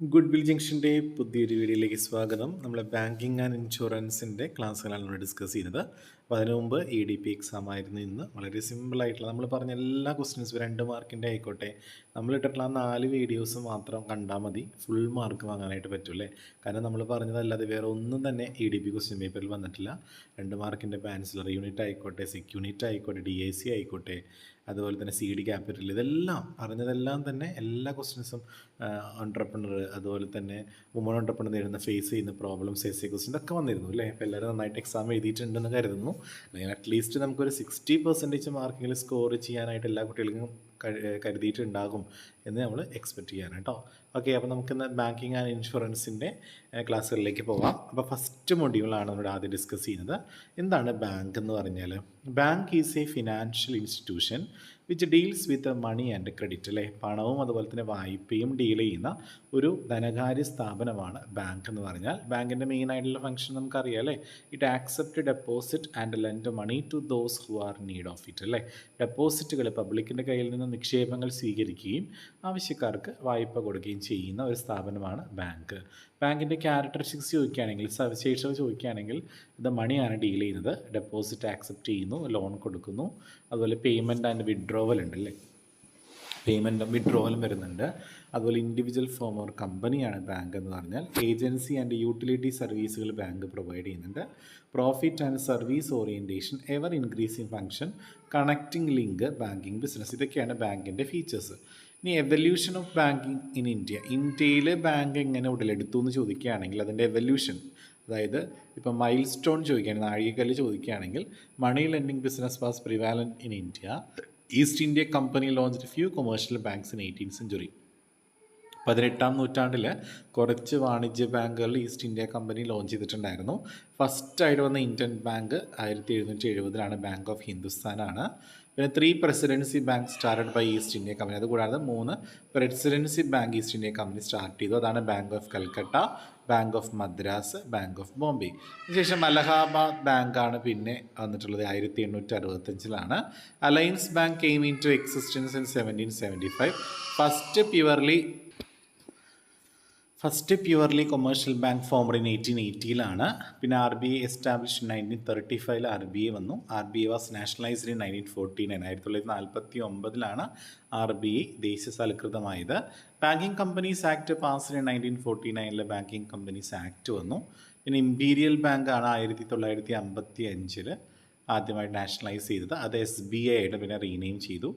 Good will ജംഗ്ഷന്റെ പുതിയൊരു വീഡിയോയിലേക്ക് സ്വാഗതം. നമ്മൾ ബാങ്കിങ് ആൻഡ് ഇൻഷുറൻസിന്റെ ക്ലാസ്സുകളാണ് നമ്മൾ ഡിസ്കസ് ചെയ്യുന്നത്. അപ്പോൾ അതിനു മുമ്പ് ഇ ഡി പി എക്സാം ആയിരുന്നു ഇന്ന്. വളരെ സിമ്പിളായിട്ടുള്ള നമ്മൾ പറഞ്ഞ എല്ലാ ക്വസ്റ്റ്യൻസും രണ്ട് മാർക്കിന്റെ ആയിക്കോട്ടെ. നമ്മൾ ഇട്ടിട്ടുള്ള നാല് വീഡിയോസ് മാത്രം കണ്ടാൽ മതി. ഫുൾ മാർക്ക് വാങ്ങാനായിട്ട് പറ്റൂലേ കാരണം നമ്മൾ പറഞ്ഞതല്ലാതെ വേറെ ഒന്നും തന്നെ ഇ ഡി പി ക്വസ്റ്റ്യൻ പേപ്പറിൽ വന്നിട്ടില്ല. രണ്ട് മാർക്കിന്റെ പാൻസിലർ യൂണിറ്റ് ആയിക്കോട്ടെ സിക് യൂണിറ്റ് ആയിക്കോട്ടെ ഡി എ സി ആയിക്കോട്ടെ അതുപോലെ തന്നെ സി ഡി ക്യാപിറ്റൽ ഇതെല്ലാം പറഞ്ഞതെല്ലാം തന്നെ എല്ലാ ക്വസ്റ്റ്യൻസും ഓൺട്രപ്രണർ അതുപോലെ തന്നെ വുമൺ ഓൺട്രപ്രണർ നേരിടുന്ന ഫേസ് ചെയ്യുന്ന പ്രോബ്ലംസ് എസ് എ ക്വസ്റ്റ്യൻ ഇതൊക്കെ വന്നിരുന്നു അല്ലേ? അപ്പോൾ എല്ലാവരും നന്നായിട്ട് എക്സാം എഴുതിയിട്ടുണ്ടെന്ന് കരുതുന്നു. അല്ലെങ്കിൽ അറ്റ്ലീസ്റ്റ് നമുക്കൊരു സിക്സ്റ്റി പെർസെന്റേജ് മാർക്കിങ്ങിൽ സ്കോർ ചെയ്യാനായിട്ട് എല്ലാ കുട്ടികൾക്കും കരുതിയിട്ടുണ്ടാകും എന്ന് നമ്മൾ എക്സ്പെക്റ്റ് ചെയ്യാണ് കേട്ടോ. ഓക്കെ അപ്പോൾ നമുക്കിന്ന് ബാങ്കിങ് ആൻഡ് ഇൻഷുറൻസിന്റെ ക്ലാസ്സുകളിലേക്ക് പോവാം. അപ്പോൾ ഫസ്റ്റ് മൊഡ്യൂളാണ് നമ്മൾ ആദ്യം ഡിസ്കസ് ചെയ്യുന്നത്. എന്താണ് ബാങ്ക് എന്ന് പറഞ്ഞാൽ bank is a financial institution which deals with money and credit അല്ലേ? പണവും അതുപോലെ തന്നെ വായ്പയും ഡീൽ ചെയ്യുന്ന ഒരു ധനകാര്യ സ്ഥാപനമാണ് ബാങ്ക് എന്ന് പറഞ്ഞാൽ. ബാങ്കിന്റെ മെയിൻ ആയിട്ടുള്ള ഫംഗ്ഷൻ നമുക്കറിയാം അല്ലേ? It accept deposit and lend money to those who are need of it അല്ലേ? ഡെപ്പോസിറ്റുകൾ പബ്ലിക്കിന്റെ കയ്യിൽ നിന്ന് നിക്ഷേപങ്ങൾ സ്വീകരിക്കുകയും ആവശ്യക്കാർക്ക് വായ്പ കൊടുക്കുകയും ചെയ്യുന്ന ഒരു സ്ഥാപനമാണ് ബാങ്ക് ബാങ്കിന്റെ ക്യാരക്ടറിസ്റ്റിക്സ് ചോദിക്കുകയാണെങ്കിൽ സവിശേഷത ചോദിക്കുകയാണെങ്കിൽ ഇത് മണിയാണ് ഡീൽ ചെയ്യുന്നത്. ഡെപ്പോസിറ്റ് ആക്സെപ്റ്റ് ചെയ്യുന്നു ലോൺ കൊടുക്കുന്നു. അതുപോലെ പേയ്മെന്റ് ആൻഡ് വിഡ്രോവൽ ഉണ്ട് അല്ലേ പേയ്മെന്റും വിഡ്രോവലും വരുന്നുണ്ട്. അതുപോലെ ഇൻഡിവിജ്വൽ ഫോം ഓർ കമ്പനിയാണ് ബാങ്ക് എന്ന് പറഞ്ഞാൽ. ഏജൻസി ആൻഡ് യൂട്ടിലിറ്റി സർവീസുകൾ ബാങ്ക് പ്രൊവൈഡ് ചെയ്യുന്നുണ്ട്. Profit and service orientation ever increasing function connecting link banking business ഇതൊക്കെയാണ് ബാങ്കിന്റെ ഫീച്ചേഴ്സ് ഇനി evolution of banking in India ഇന്ത്യയിൽ ബാങ്ക് എങ്ങനെ ഉടലെടുത്തു എന്ന് ചോദിക്കുകയാണെങ്കിൽ അതിന്റെ എവല്യൂഷൻ അതായത് ഇപ്പം മൈൽ സ്റ്റോൺ ചോദിക്കുകയാണെങ്കിൽ നാഴികക്കല്ല് ചോദിക്കുകയാണെങ്കിൽ money lending business was prevalent in India East India company launch few commercial banks in eighteen century പതിനെട്ടാം നൂറ്റാണ്ടിൽ കുറച്ച് വാണിജ്യ ബാങ്കുകൾ ഈസ്റ്റ് ഇന്ത്യ കമ്പനി ലോഞ്ച് ചെയ്തിട്ടുണ്ടായിരുന്നു. ഫസ്റ്റായിട്ട് വന്ന ഇന്ത്യൻ ബാങ്ക് ആയിരത്തി എഴുന്നൂറ്റി എഴുപതിലാണ് ബാങ്ക് ഓഫ് ഹിന്ദുസ്ഥാനാണ്. പിന്നെ three presidency bank started by East India company. അതുകൂടാതെ മൂന്ന് presidency bank East India company start ചെയ്തു. അതാണ് bank of Calcutta bank of Madras bank of Bombay. അതിനുശേഷം അലഹാബാദ് ബാങ്കാണ് പിന്നെ വന്നിട്ടുള്ളത് ആയിരത്തി എണ്ണൂറ്റി അറുപത്തഞ്ചിലാണ് alliance bank came in to existence in seventeen seventy five first purely first purely commercial bank formed in eighteen എയ്റ്റിയിലാണ് പിന്നെ R B I establish nineteen thirty ഫൈവിൽ R B I വന്നു. R B I was nationalised in nineteen forty nine ആയിരത്തി തൊള്ളായിരത്തി നാൽപ്പത്തി ഒമ്പതിലാണ് R B I ദേശസാൽകൃതമായത് banking companies act pass in nineteen forty നയനിലെ banking companies act വന്നു. പിന്നെ imperial ബാങ്കാണ് ആയിരത്തി തൊള്ളായിരത്തി അമ്പത്തി അഞ്ചിൽ ആദ്യമായി നാഷണലൈസ് ചെയ്തത്. അത് എസ് ബി ഐ ആയിട്ട് പിന്നെ റീനെയിം ചെയ്തു.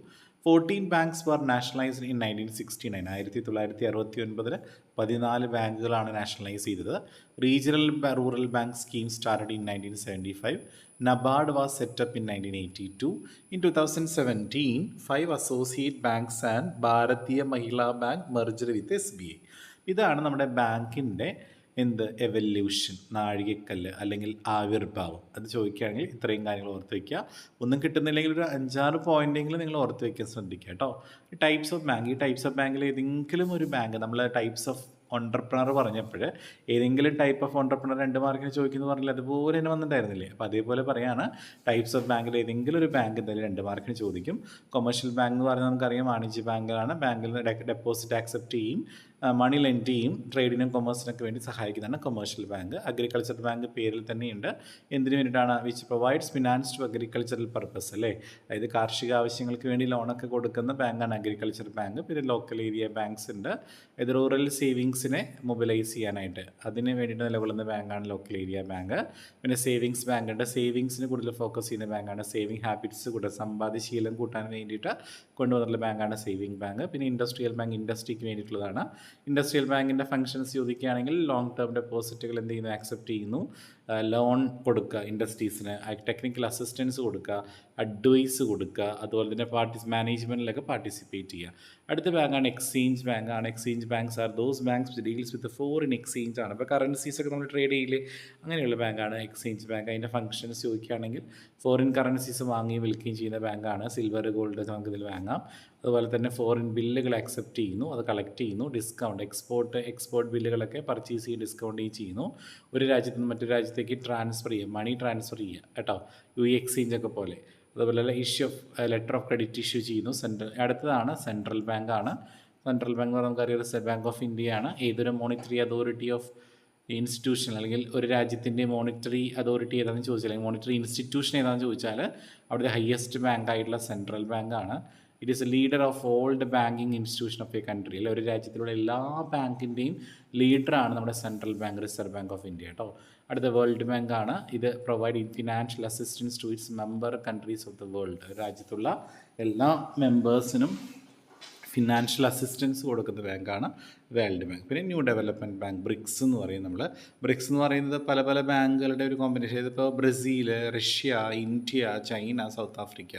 Fourteen banks were nationalised in nineteen sixty nine ആയിരത്തി തൊള്ളായിരത്തി അറുപത്തി ഒൻപതിൽ പതിനാല് ബാങ്കുകളാണ് നാഷണലൈസ് ചെയ്തത്. Regional rural bank scheme started in nineteen seventy five NABARD was set up in nineteen eighty two in two thousand seventeen five associate banks and Bharatiya Mahila bank merger with S B I ഇതാണ് നമ്മുടെ ബാങ്കിന്റെ എന്ത്? Evolution നാഴികക്കല്ല് അല്ലെങ്കിൽ ആവിർഭാവം. അത് ചോദിക്കുകയാണെങ്കിൽ ഇത്രയും കാര്യങ്ങൾ ഓർത്ത് വയ്ക്കുക ഒന്നും കിട്ടുന്നില്ലെങ്കിൽ ഒരു അഞ്ചാറ് പോയിന്റെങ്കിലും നിങ്ങൾ ഓർത്ത് വയ്ക്കാൻ ശ്രദ്ധിക്കുക കേട്ടോ. ടൈപ്സ് ഓഫ് ബാങ്ക് ഈ ടൈപ്സ് ഓഫ് ബാങ്കിൽ ഏതെങ്കിലും ഒരു ബാങ്ക് നമ്മൾ ടൈപ്സ് ഓഫ് ഓണ്ടർപ്രണർ പറഞ്ഞപ്പോൾ ഏതെങ്കിലും ടൈപ്പ് ഓഫ് ഓണ്ടർപ്രണർ രണ്ട് മാർക്കിന് ചോദിക്കുന്നു പറഞ്ഞില്ല? അതുപോലെ തന്നെ വന്നിട്ടുണ്ടായിരുന്നില്ലേ? അപ്പോൾ അതേപോലെ പറയാണ് ടൈപ്സ് ഓഫ് ബാങ്കിൽ ഏതെങ്കിലും ഒരു ബാങ്ക് എന്തായാലും രണ്ട് മാർക്കിന് ചോദിക്കും. കൊമേഴ്ഷ്യൽ ബാങ്ക് എന്ന് പറഞ്ഞാൽ നമുക്കറിയാം വാണിജ്യ ബാങ്കുകളാണ് ബാങ്കിൽ ഡെപ്പോസിറ്റ് ആക്സെപ്റ്റ് ചെയ്യും. മണി ലെൻഡ് ചെയ്യും ട്രേഡിനും കൊമേഴ്സിനൊക്കെ വേണ്ടി സഹായിക്കുന്നതാണ് കൊമേഴ്ഷ്യൽ ബാങ്ക് അഗ്രികൾച്ചർ ബാങ്ക് പേരിൽ തന്നെയുണ്ട്. എന്തിനു വേണ്ടിയിട്ടാണ്? Which provides finance to agricultural purpose അല്ലേ? അതായത് കാർഷിക ആവശ്യങ്ങൾക്ക് വേണ്ടി ലോണൊക്കെ കൊടുക്കുന്ന ബാങ്കാണ് അഗ്രികൾച്ചർ ബാങ്ക് പിന്നെ ലോക്കൽ ഏരിയ ബാങ്ക്സ് ഉണ്ട്. ഇത് റൂറൽ സേവിങ്സിനെ മൊബിലൈസ് ചെയ്യാനായിട്ട്. അതിന് വേണ്ടിയിട്ട് നിലകൊള്ളുന്ന ബാങ്കാണ് ലോക്കൽ ഏരിയ ബാങ്ക് പിന്നെ സേവിങ്സ് ബാങ്ക് ഉണ്ട്. സേവിങ്സിന് കൂടുതൽ ഫോക്കസ് ചെയ്യുന്ന ബാങ്കാണ് സേവിങ് ഹാബിറ്റ്സ് കൂടെ സമ്പാദ്യശീലം കൂട്ടാൻ വേണ്ടിയിട്ട് കൊണ്ടുവന്നിട്ടുള്ള ബാങ്കാണ് സേവിങ് ബാങ്ക്. പിന്നെ ഇൻഡസ്ട്രിയൽ ബാങ്ക് ഇൻഡസ്ട്രിക്ക് വേണ്ടിയിട്ടുള്ളതാണ്. ഇൻഡസ്ട്രിയൽ ബാങ്കിന്റെ ഫംഗ്ഷൻസ് ചോദിക്കുകയാണെങ്കിൽ ലോങ് ടേം ഡെപ്പോസിറ്റുകൾ എന്ത് ചെയ്യുന്നു? ആക്സെപ്റ്റ് ചെയ്യുന്നു. ലോൺ കൊടുക്കുക ഇൻഡസ്ട്രീസിന് ടെക്നിക്കൽ അസിസ്റ്റൻസ് കൊടുക്കുക അഡ്വൈസ് കൊടുക്കുക അതുപോലെ തന്നെ പാർട്ടി മാനേജ്മെന്റിലൊക്കെ പാർട്ടിസിപ്പേറ്റ് ചെയ്യുക. അടുത്ത ബാങ്കാണ് എക്സ്ചേഞ്ച് ബാങ്ക് ആണ് exchange banks are those banks deals with foreign exchange ആണ്. ഇപ്പോൾ കറൻസീസ് ഒക്കെ നമ്മൾ ട്രേഡ് ചെയ്യില്ലേ അങ്ങനെയുള്ള ബാങ്കാണ് എക്സ്ചേഞ്ച് ബാങ്ക് അതിന്റെ ഫംഗ്ഷൻസ് ചോദിക്കുകയാണെങ്കിൽ ഫോറിൻ കറൻസീസ് വാങ്ങുകയും വിൽക്കുകയും ചെയ്യുന്ന ബാങ്കാണ്. സിൽവർ ഗോൾഡ് നമുക്ക് ഇതിൽ വാങ്ങാം. അതുപോലെ തന്നെ ഫോറിൻ ബില്ലുകൾ അക്സെപ്റ്റ് ചെയ്യുന്നു അത് കളക്ട് ചെയ്യുന്നു ഡിസ്കൗണ്ട് എക്സ്പോർട്ട് എക്സ്പോർട്ട് ബില്ലുകളൊക്കെ പർച്ചേസ് ചെയ്യുക ഡിസ്കൗണ്ട് ചെയ്യുന്നു. ഒരു രാജ്യത്ത് നിന്ന് മറ്റൊരു രാജ്യത്തേക്ക് ട്രാൻസ്ഫർ ചെയ്യുക മണി ട്രാൻസ്ഫർ ചെയ്യുക കേട്ടോ? യു എക്സ്ചേഞ്ച് ഒക്കെ പോലെ. അതുപോലെ issue of letter of credit issue ചെയ്യുന്നു സെൻട്രൽ അടുത്തതാണ് സെൻട്രൽ ബാങ്കാണ് സെൻട്രൽ ബാങ്ക് എന്ന് നമുക്കറിയാം റിസർവ് ബാങ്ക് ഓഫ് ഇന്ത്യയാണ് ഏതൊരു മോണിറ്ററി അതോറിറ്റി ഓഫ് ഇൻസ്റ്റിറ്റ്യൂഷൻ അല്ലെങ്കിൽ ഒരു രാജ്യത്തിന്റെ മോണിറ്ററി അതോറിറ്റി ഏതാണെന്ന് ചോദിച്ചാൽ അല്ലെങ്കിൽ മോണിറ്ററി ഇൻസ്റ്റിറ്റ്യൂഷൻ ഏതാണെന്ന് ചോദിച്ചാൽ അവിടുത്തെ ഹയസ്റ്റ് ബാങ്ക് ആയിട്ടുള്ള സെൻട്രൽ ബാങ്കാണ് it is a leader of all the banking institution of a country അല്ലെ? ഒരു രാജ്യത്തിലുള്ള എല്ലാ ബാങ്കിന്റെയും ലീഡറാണ് നമ്മുടെ central bank reserve bank of India കേട്ടോ അടുത്ത വേൾഡ് ബാങ്ക് ആണ്. ഇത് provide financial assistance to its member countries of the world രാജ്യത്തുള്ള എല്ലാ മെമ്പേഴ്സിനും ഫിനാൻഷ്യൽ അസിസ്റ്റൻസ് കൊടുക്കുന്ന ബാങ്കാണ്. World bank. പിന്നെ ന്യൂ ഡെവലപ്മെന്റ് ബാങ്ക് ബ്രിക്സ് എന്ന് പറയും നമ്മൾ ബ്രിക്സ് എന്ന് പറയുന്നത് പല പല ബാങ്കുകളുടെ ഒരു കോമ്പിനേഷൻ ഇതിപ്പോൾ Brazil Russia India China South Africa.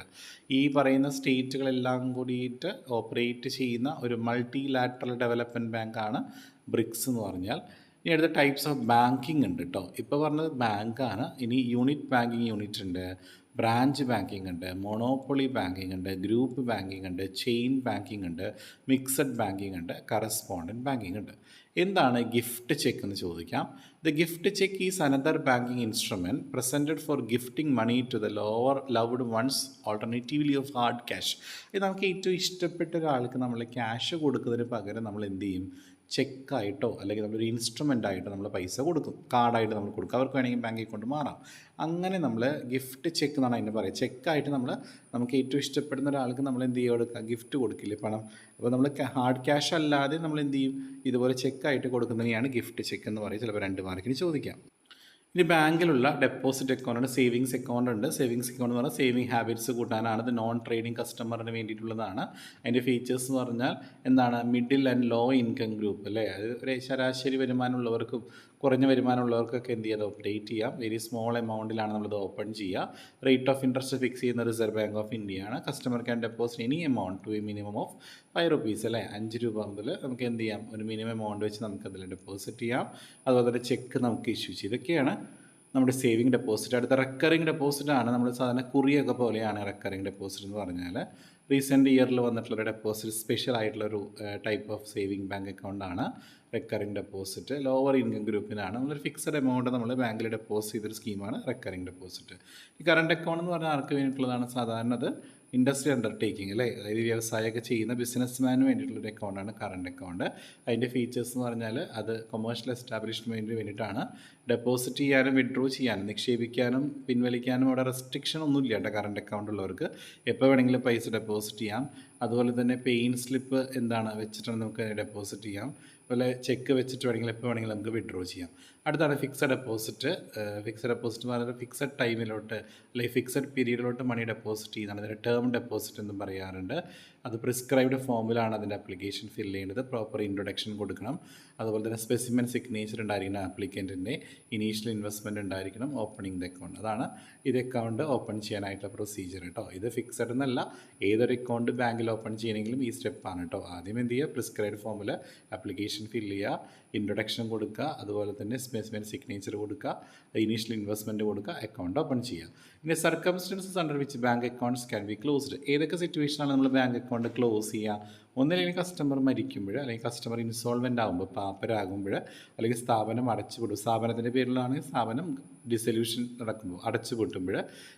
ഈ പറയുന്ന സ്റ്റേറ്റുകളെല്ലാം കൂടിയിട്ട് ഓപ്പറേറ്റ് ചെയ്യുന്ന ഒരു മൾട്ടി ലാറ്ററൽ ഡെവലപ്മെന്റ് ബാങ്കാണ് ബ്രിക്സ് എന്ന് പറഞ്ഞാൽ. ഇനി അടുത്ത ടൈപ്സ് ഓഫ് ബാങ്കിങ് ഉണ്ട് കേട്ടോ ഇപ്പോൾ പറഞ്ഞത് ബാങ്കാണ് ഇനി യൂണിറ്റ് ബാങ്കിങ് യൂണിറ്റ് ഉണ്ട് ബ്രാഞ്ച് ബാങ്കിങ് ഉണ്ട് മൊണോപ്പൊളി ബാങ്കിങ് ഉണ്ട് ഗ്രൂപ്പ് ബാങ്കിങ് ഉണ്ട് ചെയിൻ ബാങ്കിങ് ഉണ്ട് മിക്സഡ് ബാങ്കിങ് ഉണ്ട് കറസ്പോണ്ടന്റ് ബാങ്കിങ് ഉണ്ട്. എന്താണ് ഗിഫ്റ്റ് ചെക്ക് എന്ന് ചോദിക്കാം. The gift cheque is another banking instrument presented for gifting money to the lower loved ones alternatively of hard cash ഇത് നമുക്ക് ഏറ്റവും ഇഷ്ടപ്പെട്ട ഒരാൾക്ക് നമ്മൾ ക്യാഷ് കൊടുക്കുന്നതിന് പകരം നമ്മൾ എന്ത് ചെയ്യും? ചെക്കായിട്ടോ അല്ലെങ്കിൽ നമ്മളൊരു ഇൻസ്ട്രുമെന്റ് ആയിട്ടോ നമ്മൾ പൈസ കൊടുക്കും. കാർഡായിട്ട് നമ്മൾ കൊടുക്കും. അവർക്ക് വേണമെങ്കിൽ ബാങ്കിൽ കൊണ്ട് മാറാം. അങ്ങനെ നമ്മൾ ഗിഫ്റ്റ് ചെക്ക് എന്നാണ് അതിന് പറയുക. ചെക്കായിട്ട് നമ്മൾ നമുക്ക് ഏറ്റവും ഇഷ്ടപ്പെടുന്ന ഒരാൾക്ക് നമ്മൾ എന്ത് ചെയ്യുക? കൊടുക്കുക. ഗിഫ്റ്റ് കൊടുക്കില്ലേ പണം? അപ്പോൾ നമ്മൾ ഹാർഡ് ക്യാഷ് അല്ലാതെ നമ്മൾ എന്ത് ചെയ്യും? ഇതുപോലെ ചെക്കായിട്ട് കൊടുക്കുന്നതിനെയാണ് ഗിഫ്റ്റ് ചെക്ക് എന്ന് പറയുക. ചിലപ്പോൾ രണ്ട് മാർക്കിന് ചോദിക്കാം. ഇനി ബാങ്കിലുള്ള ഡെപ്പോസിറ്റ് അക്കൗണ്ട് ഉണ്ട് സേവിങ്സ് അക്കൗണ്ട് ഉണ്ട്. സേവിങ്സ് അക്കൗണ്ട് എന്ന് പറഞ്ഞാൽ സേവിങ് ഹാബിറ്റ്സ് കൂട്ടാനാണ്. ഇത് നോൺ ട്രേഡിംഗ് കസ്റ്റമറിന് വേണ്ടിയിട്ടുള്ളതാണ്. അതിന്റെ ഫീച്ചേഴ്സ് എന്ന് പറഞ്ഞാൽ എന്താണ്? Middle and low income group അല്ലേ? അത് ഒരു ശരാശരി വരുമാനമുള്ളവർക്കും കുറഞ്ഞ വരുമാനമുള്ളവർക്കൊക്കെ എന്ത് ചെയ്യാം? അപ്ഡേറ്റ് ചെയ്യാം. വെരി സ്മോൾ എമൗണ്ടിലാണ് നമ്മളിത് ഓപ്പൺ ചെയ്യുക. റേറ്റ് ഓഫ് ഇൻട്രസ്റ്റ് ഫിക്സ് ചെയ്യുന്ന റിസർവ് ബാങ്ക് ഓഫ് ഇന്ത്യയാണ് customer can deposit any amount to minimum of five rupees അല്ലേ? അഞ്ച് രൂപ മുതൽ നമുക്ക് എന്ത് ചെയ്യാം? ഒരു മിനിമം എമൗണ്ട് വെച്ച് നമുക്ക് അതിൽ ഡെപ്പോസിറ്റ് ചെയ്യാം. അതുപോലെ തന്നെ ചെക്ക് നമുക്ക് ഇഷ്യൂ ചെയ്യും. ഇതൊക്കെയാണ് നമ്മുടെ സേവിങ് ഡെപ്പോസിറ്റ് അടുത്ത റെക്കറിങ് ഡെപ്പോസിറ്റ് ആണ്. നമ്മൾ സാധാരണ കുറിയൊക്കെ പോലെയാണ് റെക്കറിങ് ഡെപ്പോസിറ്റ് എന്ന് പറഞ്ഞാൽ റീസെന്റ് ഇയറിൽ വന്നിട്ടുള്ളൊരു ഡെപ്പോസിറ്റ് സ്പെഷ്യൽ ആയിട്ടുള്ളൊരു ടൈപ്പ് ഓഫ് സേവിങ് ബാങ്ക് അക്കൗണ്ടാണ് റെക്കറിങ് ഡെപ്പോസിറ്റ് ലോവർ ഇൻകം ഗ്രൂപ്പിനാണ് നമ്മളൊരു ഫിക്സഡ് എമൗണ്ട് നമ്മൾ ബാങ്കിൽ ഡെപ്പോസിറ്റ് ചെയ്തൊരു സ്കീമാണ് റെക്കറിങ് ഡെപ്പോസിറ്റ് ഈ കറണ്ട് അക്കൗണ്ട് എന്ന് പറഞ്ഞാൽ ആർക്ക് വേണ്ടിയിട്ടുള്ളതാണ്? സാധാരണ അത് ഇൻഡസ്ട്രി അണ്ടർടേക്കിംഗ് അല്ലേ? അതായത് വ്യവസായമൊക്കെ ചെയ്യുന്ന ബിസിനസ്മാന് വേണ്ടിയിട്ടുള്ളൊരു അക്കൗണ്ടാണ് കറണ്ട് അക്കൗണ്ട് അതിന്റെ ഫീച്ചേഴ്സ് എന്ന് പറഞ്ഞാൽ അത് കൊമേഴ്ഷ്യൽ എസ്റ്റാബ്ലിഷ്മെന്റിന് വേണ്ടിയിട്ടാണ് ഡെപ്പോസിറ്റ് ചെയ്യാനും വിഡ്രോ ചെയ്യാനും നിക്ഷേപിക്കാനും പിൻവലിക്കാനും അവിടെ റെസ്ട്രിക്ഷൻ ഒന്നുമില്ല കേട്ടോ കറണ്ട് അക്കൗണ്ട് ഉള്ളവർക്ക്. എപ്പോൾ വേണമെങ്കിലും പൈസ ഡെപ്പോസിറ്റ് ചെയ്യാം. അതുപോലെ തന്നെ പെയിൻ സ്ലിപ്പ് എന്താണ് വെച്ചിട്ടാണ് നമുക്ക് ഡെപ്പോസിറ്റ് ചെയ്യാം. അതുപോലെ ചെക്ക് വെച്ചിട്ട് വേണമെങ്കിൽ എപ്പോൾ വേണമെങ്കിലും നമുക്ക് വിഡ്രോ ചെയ്യാം. അടുത്താണ് ഫിക്സഡ് ഡെപ്പോസിറ്റ് ഫിക്സഡ് ഡെപ്പോസിറ്റ് എന്ന് പറയുന്നത് ഫിക്സഡ് ടൈമിലോട്ട് അല്ലെങ്കിൽ ഫിക്സഡ് പീരീഡിലോട്ട് മണി ഡെപ്പോസിറ്റ് ചെയ്യുന്നതാണ്. അതിന് ടേം ഡെപ്പോസിറ്റ് എന്നും പറയാറുണ്ട്. അത് പ്രിസ്ക്രൈബ്ഡ് ഫോമിലാണ് അതിന്റെ ആപ്ലിക്കേഷൻ ഫില്ല് ചെയ്യേണ്ടത്. പ്രോപ്പർ ഇൻട്രൊഡക്ഷൻ കൊടുക്കണം. അതുപോലെ തന്നെ സ്പെസിമെൻ സിഗ്നേച്ചർ ഉണ്ടായിരിക്കണം ആപ്ലിക്കന്റിന്റെ ഇനീഷ്യൽ ഇൻവെസ്റ്റ്മെന്റ് ഉണ്ടായിരിക്കണം ഓപ്പണിംഗ് ദ അക്കൗണ്ട് അതാണ് ഇത് അക്കൗണ്ട് ഓപ്പൺ ചെയ്യാനായിട്ടുള്ള പ്രൊസീജിയർ കേട്ടോ ഇത് ഫിക്സഡ് എന്നല്ല ഏതൊരു അക്കൗണ്ട് ബാങ്കിൽ ഓപ്പൺ ചെയ്യണമെങ്കിലും ഈ സ്റ്റെപ്പാണ് കേട്ടോ ആദ്യം എന്ത് ചെയ്യുക പ്രിസ്ക്രൈബ്ഡ് ഫോമിൽ ആപ്ലിക്കേഷൻ ഫില്ല് ചെയ്യുക ഇൻട്രൊഡക്ഷൻ കൊടുക്കുക അതുപോലെ തന്നെ സ്പെസിമെൻ സിഗ്നേച്ചർ കൊടുക്കുക ഇനീഷ്യൽ ഇൻവെസ്റ്റ്മെന്റ് കൊടുക്കുക അക്കൗണ്ട് ഓപ്പൺ ചെയ്യുക. ഇനി circumstances under which bank accounts can be closed ഏതൊക്കെ സിറ്റുവേഷനാണ് നമ്മൾ ബാങ്ക് അക്കൗണ്ട് ക്ലോസ് ചെയ്യുക ഒന്നില്ലെങ്കിൽ കസ്റ്റമർ മരിക്കുമ്പോൾ അല്ലെങ്കിൽ കസ്റ്റമർ ഇൻസോൾവെന്റ് ആകുമ്പോൾ പാപ്പരാകുമ്പോൾ അല്ലെങ്കിൽ സ്ഥാപനം അടച്ചുപൂട്ടും. സ്ഥാപനത്തിന്റെ പേരിലാണെങ്കിൽ സ്ഥാപനം ഡിസൊല്യൂഷൻ നടക്കുമ്പോൾ അടച്ചുപൂട്ടുമ്പോൾ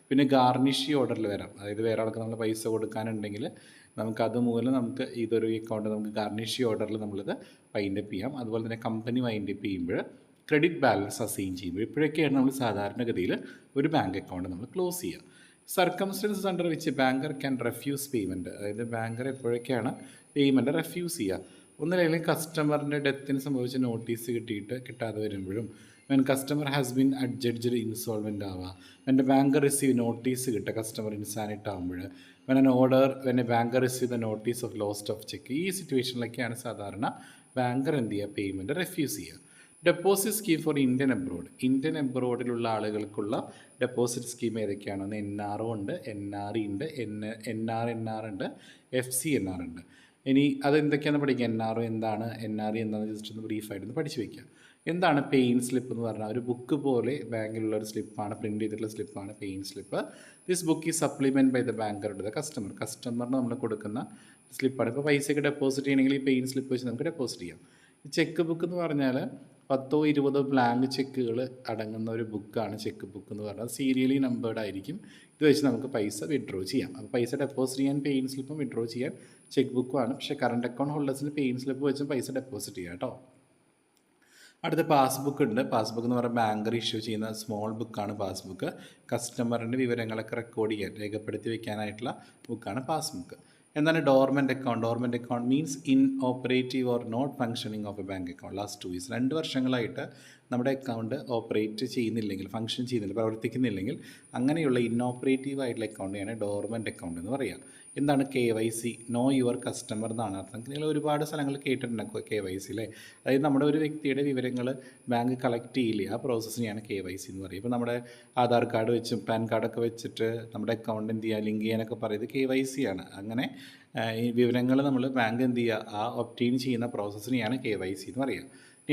പിന്നെ ഗാർണിഷി ഓർഡറിൽ വരാം. അതായത് വേറെ ആൾക്ക് നമ്മൾ പൈസ കൊടുക്കാനുണ്ടെങ്കിൽ നമുക്ക് അതുമൂലം നമുക്ക് ഇതൊരു അക്കൗണ്ട് നമുക്ക് ഗാർണിഷി ഓർഡറിൽ നമ്മളിത് വൈൻഡപ്പ് ചെയ്യാം. അതുപോലെ തന്നെ കമ്പനി വൈൻഡപ്പ് ചെയ്യുമ്പോൾ ക്രെഡിറ്റ് ബാലൻസ് അസൈൻ ചെയ്യുമ്പോൾ ഇപ്പോഴൊക്കെയാണ് നമ്മൾ സാധാരണഗതിയിൽ ഒരു ബാങ്ക് അക്കൗണ്ട് നമ്മൾ ക്ലോസ് ചെയ്യുക circumstances under which banker can refuse payment അതായത് ബാങ്കർ എപ്പോഴൊക്കെയാണ് പേയ്മെന്റ് റെഫ്യൂസ് ചെയ്യുക. ഒന്നില്ലെങ്കിൽ കസ്റ്റമറിന്റെ ഡെത്തിന് സംഭവിച്ച നോട്ടീസ് കിട്ടിയിട്ട് കിട്ടാതെ വരുമ്പോഴും when customer has been adjudged insolvent ആവുക എന്റെ ബാങ്ക് റിസീവ് നോട്ടീസ് കിട്ടുക കസ്റ്റമർ ഇൻസാനിറ്റ് ആകുമ്പോൾ when an order when a bank receive the notice of lost of cheque ഈ സിറ്റുവേഷനിലൊക്കെയാണ് സാധാരണ ബാങ്കർ എന്ത് ചെയ്യുക? പേയ്മെന്റ് റെഫ്യൂസ് ചെയ്യുക. Deposit scheme for Indian abroad Indian എബ്രോഡിലുള്ള ആളുകൾക്കുള്ള ഡെപ്പോസിറ്റ് സ്കീം ഏതൊക്കെയാണെന്ന് എൻ ആർ ഒ ഉണ്ട് എൻ ആർ ഇ ഉണ്ട് N N R N R ഉണ്ട് എഫ് സി എൻ ആർ ഉണ്ട്. ഇനി അതെന്തൊക്കെയാണെന്ന് പഠിക്കുക? എൻ ആർ ഒ എന്താണ്? എൻ ആർ ഇ എന്താണെന്ന് ജസ്റ്റ് ഒന്ന് ബ്രീഫായിട്ടൊന്ന് പഠിച്ചു വയ്ക്കുക എന്താണ് പെയിൻ സ്ലിപ്പ് എന്ന് പറഞ്ഞാൽ? ഒരു ബുക്ക് പോലെ ബാങ്കിലുള്ള ഒരു സ്ലിപ്പാണ് പ്രിന്റ് ചെയ്തിട്ടുള്ള സ്ലിപ്പാണ് pay in slip this book ഈ supplement by the banker to customer കസ്റ്റമറിന് നമ്മൾ കൊടുക്കുന്ന സ്ലിപ്പാണ് ഇപ്പോൾ പൈസയൊക്കെ ഡെപ്പോസിറ്റ് ചെയ്യണമെങ്കിൽ ഈ പെയിൻ സ്ലിപ്പ് വെച്ച് നമുക്ക് ഡെപ്പോസിറ്റ് ചെയ്യാം. ചെക്ക് ബുക്ക് എന്ന് പറഞ്ഞാൽ പത്തോ ഇരുപതോ ബ്ലാങ്ക് ചെക്കുകൾ അടങ്ങുന്ന ഒരു ബുക്കാണ് ചെക്ക് ബുക്ക് എന്ന് പറഞ്ഞാൽ സീരിയലി നമ്പേർഡ് ആയിരിക്കും. ഇത് വെച്ച് നമുക്ക് പൈസ വിഡ്രോ ചെയ്യാം. അപ്പോൾ പൈസ ഡെപ്പോസിറ്റ് ചെയ്യാൻ പെയിൻ സ്ലിപ്പും വിഡ്രോ ചെയ്യാൻ ചെക്ക് ബുക്കുമാണ് പക്ഷേ കറണ്ട് അക്കൗണ്ട് ഹോൾഡേഴ്സിന് പെയിൻ സ്ലിപ്പ് വെച്ച് പൈസ ഡെപ്പോസിറ്റ് ചെയ്യാം കേട്ടോ അടുത്ത പാസ്ബുക്ക് ഉണ്ട്. പാസ്ബുക്ക് എന്ന് പറയുമ്പോൾ ബാങ്കർ ഇഷ്യൂ ചെയ്യുന്ന സ്മോൾ ബുക്കാണ് പാസ്ബുക്ക് കസ്റ്റമറിന്റെ വിവരങ്ങളൊക്കെ റെക്കോർഡ് ചെയ്യാൻ രേഖപ്പെടുത്തി വെക്കാനായിട്ടുള്ള ബുക്കാണ് പാസ്ബുക്ക് എന്താണ് dormant account? Dormant account means inoperative or not functioning of a bank account last two years രണ്ട് വർഷങ്ങളായിട്ട് നമ്മുടെ അക്കൗണ്ട് ഓപ്പറേറ്റ് ചെയ്യുന്നില്ലെങ്കിൽ ഫങ്ഷൻ ചെയ്യുന്നില്ല പ്രവർത്തിക്കുന്നില്ലെങ്കിൽ അങ്ങനെയുള്ള ഇന്നോപ്പറേറ്റീവ് ആയിട്ടുള്ള അക്കൗണ്ടിനെയാണ് ഡോർമെന്റ് അക്കൗണ്ട് എന്ന് പറയുക എന്താണ് K Y C know your customer എന്നാണ് അർത്ഥം. നിങ്ങൾ ഒരുപാട് സ്ഥലങ്ങളിൽ കേട്ടിട്ടുണ്ട് കെ വൈ സി അല്ലേ അതായത് നമ്മുടെ ഒരു വ്യക്തിയുടെ വിവരങ്ങൾ ബാങ്ക് കളക്ട് ചെയ്യില്ലേ? ആ പ്രോസസ്സിനെയാണ് കെ വൈ സി എന്ന് പറയുക ഇപ്പോൾ നമ്മുടെ ആധാർ കാർഡ് വെച്ചും പാൻ കാർഡൊക്കെ വെച്ചിട്ട് നമ്മുടെ അക്കൗണ്ട് എന്ത് ചെയ്യുക? ലിങ്ക് ചെയ്യാനൊക്കെ പറയുന്നത് കെ വൈ സി ആണ്. അങ്ങനെ ഈ വിവരങ്ങൾ നമ്മൾ ബാങ്ക് എന്ത് ചെയ്യുക? ആ ഒപ്റ്റെയിൻ ചെയ്യുന്ന പ്രോസസ്സിനെയാണ് കെ വൈ സി എന്ന് പറയുക.